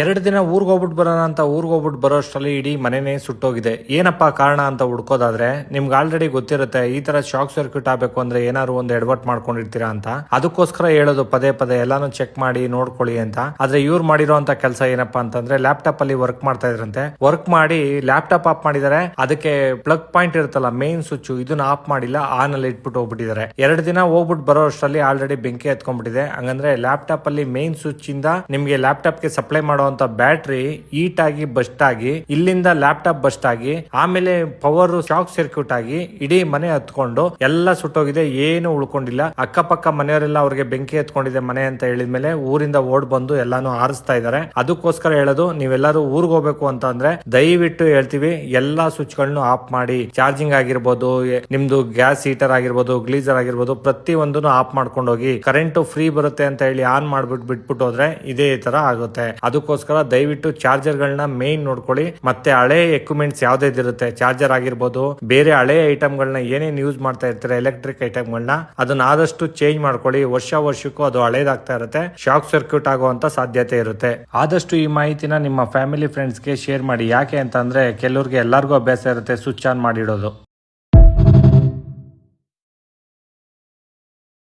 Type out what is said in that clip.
ಎರಡು ದಿನ ಊರಿಗೆ ಹೋಗ್ಬಿಟ್ಟು ಬರೋಣ ಅಂತ ಊರ್ಗ್ ಹೋಗ್ಬಿಟ್ಟು ಬರೋಷ್ಟರಲ್ಲಿ ಇಡೀ ಮನೆನೇ ಸುಟ್ಟೋಗಿದೆ. ಏನಪ್ಪಾ ಕಾರಣ ಅಂತ ಹುಡ್ಕೋದಾದ್ರೆ ನಿಮ್ಗೆ ಆಲ್ರೆಡಿ ಗೊತ್ತಿರುತ್ತೆ, ಈ ತರ ಶಾಕ್ ಸರ್ಕ್ಯೂಟ್ ಆಗ್ಬೇಕು ಅಂದ್ರೆ ಏನಾದ್ರು ಒಂದು ಎಡವಟ್ ಮಾಡ್ಕೊಂಡಿರ್ತೀರಾ ಅಂತ. ಅದಕ್ಕೋಸ್ಕರ ಹೇಳೋದು ಪದೇ ಪದೇ ಎಲ್ಲಾನು ಚೆಕ್ ಮಾಡಿ ನೋಡ್ಕೊಳ್ಳಿ ಅಂತ. ಆದ್ರೆ ಇವ್ರು ಮಾಡಿರೋಂತ ಕೆಲಸ ಏನಪ್ಪಾ ಅಂತಂದ್ರೆ ಲ್ಯಾಪ್ಟಾಪ್ ಅಲ್ಲಿ ವರ್ಕ್ ಮಾಡ್ತಾ ಇದ್ರಂತೆ. ವರ್ಕ್ ಮಾಡಿ ಲ್ಯಾಪ್ಟಾಪ್ ಆಫ್ ಮಾಡಿದರೆ, ಅದಕ್ಕೆ ಪ್ಲಗ್ ಪಾಯಿಂಟ್ ಇರುತ್ತಲ್ಲ ಮೇನ್ ಸ್ವಿಚ್ ಇದನ್ನ ಆಫ್ ಮಾಡಿಲ್ಲ ಆನ್ ಅಲ್ಲಿ ಇಟ್ಬಿಟ್ಟು ಹೋಗ್ಬಿಟ್ಟಿದ್ದಾರೆ ಎರಡು ದಿನ ಹೋಗ್ಬಿಟ್ಟು ಬರೋ ಅಷ್ಟರಲ್ಲಿ ಆಲ್ರೆಡಿ ಬೆಂಕಿ ಹತ್ಕೊಂಡ್ಬಿಟ್ಟಿದೆ ಹಂಗಂದ್ರೆ ಲ್ಯಾಪ್ಟಾಪ್ ಅಲ್ಲಿ ಮೇನ್ ಸ್ವಿಚ್ ಇಂದ ನಿಮ್ಗೆ ಲ್ಯಾಪ್ಟಾಪ್ಗೆ ಸಪ್ಲೈ ಮಾಡುವಂತ ಬ್ಯಾಟ್ರಿ ಹೀಟ್ ಆಗಿ ಬಸ್ಟ್ ಆಗಿ, ಇಲ್ಲಿಂದ ಲ್ಯಾಪ್ಟಾಪ್ ಬಸ್ಟ್ ಆಗಿ, ಆಮೇಲೆ ಪವರ್ ಶಾಕ್ ಸರ್ಕ್ಯೂಟ್ ಆಗಿ ಇಡೀ ಮನೆ ಹತ್ಕೊಂಡು ಎಲ್ಲ ಸುಟ್ಟೋಗಿದೆ, ಏನು ಉಳ್ಕೊಂಡಿಲ್ಲ. ಅಕ್ಕಪಕ್ಕ ಮನೆಯವರೆಲ್ಲ ಅವ್ರಿಗೆ ಬೆಂಕಿ ಎತ್ಕೊಂಡಿದೆ ಮನೆ ಅಂತ ಹೇಳಿದ್ಮೇಲೆ ಊರಿಂದ ಓಡ್ ಬಂದು ಎಲ್ಲಾನು ಆರಿಸ್ತಾ ಇದಾರೆ ಅದಕ್ಕೋಸ್ಕರ ಹೇಳೋದು, ನೀವೆಲ್ಲರೂ ಊರ್ಗ್ ಹೋಗ್ಬೇಕು ಅಂತ ಅಂದ್ರೆ ದಯವಿಟ್ಟು ಹೇಳ್ತೀವಿ, ಎಲ್ಲಾ ಸ್ವಿಚ್ಗಳನ್ನು ಆಫ್ ಮಾಡಿ. ಚಾರ್ಜಿಂಗ್ ಆಗಿರ್ಬೋದು ನಿಮ್ದು ಗ್ಯಾಸ್ ಹೀಟರ್ ಆಗಿರ್ಬೋದು, ಗ್ಲೀಸರ್ ಆಗಿರ್ಬೋದು ಪ್ರತಿ ಒಂದನ್ನು ಆಫ್ ಮಾಡ್ಕೊಂಡು ಹೋಗಿ ಕರೆಂಟ್ ಫ್ರೀ ಬರುತ್ತೆ ಅಂತ ಹೇಳಿ ಆನ್ ಮಾಡ್ಬಿಟ್ಟು ಬಿಟ್ಬಿಟ್ಟು ಹೋದ್ರೆ ಇದೇ ತರ ಆಗುತ್ತೆ. ಅದಕ್ಕೋಸ್ಕರ ದಯವಿಟ್ಟು ಚಾರ್ಜರ್ ಗಳನ್ನ ಮೇನ್ ನೋಡ್ಕೊಳ್ಳಿ. ಮತ್ತೆ ಹಳೆ ಎಕ್ವಿಪ್ಮೆಂಟ್ಸ್ ಯಾವ್ದಿರುತ್ತೆ ಚಾರ್ಜರ್ ಆಗಿರ್ಬೋದು, ಬೇರೆ ಹಳೆ ಐಟಮ್ ಗಳನ್ನ ಏನೇನ್ ಯೂಸ್ ಮಾಡ್ತಾ ಇರ್ತಾರೆ ಎಲೆಕ್ಟ್ರಿಕ್ ಐಟಮ್ ಗಳನ್ನ ಅದನ್ನ ಆದಷ್ಟು ಚೇಂಜ್ ಮಾಡ್ಕೊಳ್ಳಿ. ವರ್ಷ ವರ್ಷಕ್ಕೂ ಅದು ಹಳೇದಾಗ್ತಾ ಇರುತ್ತೆ. ಶಾಕ್ ಸರ್ಕ್ಯೂಟ್ ಆಗುವಂತ ಸಾಧ್ಯತೆ ಇರುತ್ತೆ. ಆದಷ್ಟು ಈ ಮಾಹಿತಿನ ನಿಮ್ಮ ಫ್ಯಾಮಿಲಿ ಫ್ರೆಂಡ್ಸ್ಗೆ ಶೇರ್ ಮಾಡಿ. ಯಾಕೆ ಅಂತಂದ್ರೆ, ಕೆಲವ್ರಿಗೆ ಎಲ್ಲರಿಗೂ ಅಭ್ಯಾಸ ಇರುತ್ತೆ ಸ್ವಿಚ್ ಆನ್ ಮಾಡಿಡೋದು.